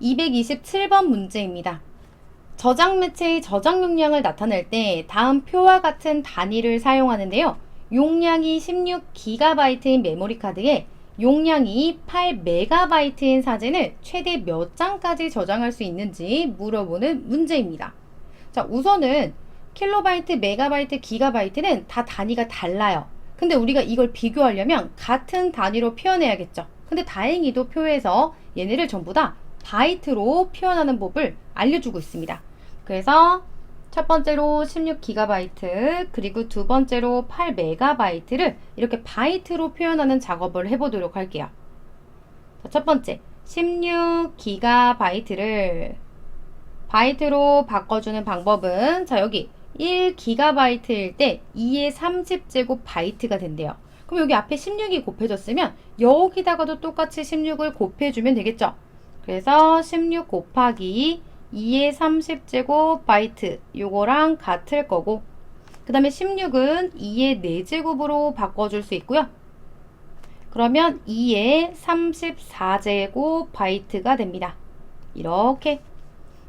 227번 문제입니다. 저장 매체의 저장 용량을 나타낼 때 다음 표와 같은 단위를 사용하는데요. 용량이 16GB인 메모리 카드에 용량이 8MB인 사진을 최대 몇 장까지 저장할 수 있는지 물어보는 문제입니다. 자, 우선은 킬로바이트, 메가바이트, 기가바이트는 다 단위가 달라요. 근데 우리가 이걸 비교하려면 같은 단위로 표현해야겠죠. 근데 다행히도 표에서 얘네를 전부 다 바이트로 표현하는 법을 알려주고 있습니다. 그래서 첫 번째로 16GB 그리고 두 번째로 8MB를 이렇게 바이트로 표현하는 작업을 해보도록 할게요. 자, 첫 번째 16GB를 바이트로 바꿔주는 방법은 자 여기 1GB일 때 2의 30제곱 바이트가 된대요. 그럼 여기 앞에 16이 곱해졌으면 여기다가도 똑같이 16을 곱해주면 되겠죠. 그래서 16 곱하기 2의 30제곱 바이트 요거랑 같을 거고 그 다음에 16은 2의 4제곱으로 바꿔줄 수 있고요. 그러면 2의 34제곱 바이트가 됩니다. 이렇게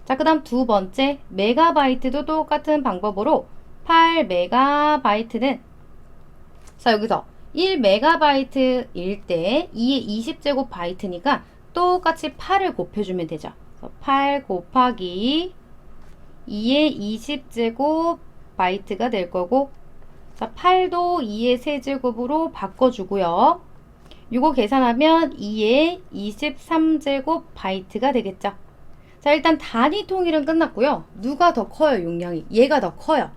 자, 그 다음 두 번째, 메가바이트도 똑같은 방법으로 8메가바이트는 자, 여기서 1메가바이트일 때 2의 20제곱 바이트니까 똑같이 8을 곱해주면 되죠. 그래서 8 곱하기 2의 20제곱 바이트가 될 거고 자, 8도 2의 세제곱으로 바꿔주고요. 이거 계산하면 2의 23제곱 바이트가 되겠죠. 자, 일단 단위 통일은 끝났고요. 누가 더 커요, 용량이? 얘가 더 커요.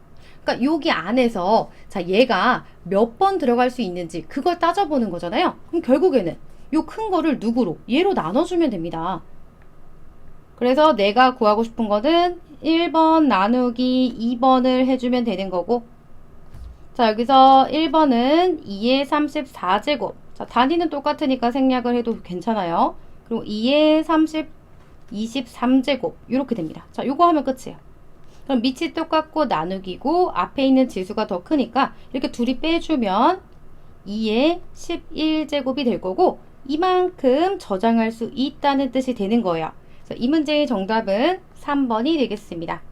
그러니까 여기 안에서 자, 얘가 몇 번 들어갈 수 있는지 그걸 따져보는 거잖아요. 그럼 결국에는 요 큰 거를 누구로? 얘로 나눠주면 됩니다. 그래서 내가 구하고 싶은 거는 1번 나누기 2번을 해주면 되는 거고 자, 여기서 1번은 2의 34제곱. 자, 단위는 똑같으니까 생략을 해도 괜찮아요. 그리고 2의 30 23제곱 이렇게 됩니다. 자, 요거 하면 끝이에요. 그럼 밑이 똑같고 나누기고 앞에 있는 지수가 더 크니까 이렇게 둘이 빼주면 2의 11제곱이 될 거고 이만큼 저장할 수 있다는 뜻이 되는 거예요. 이 문제의 정답은 3번이 되겠습니다.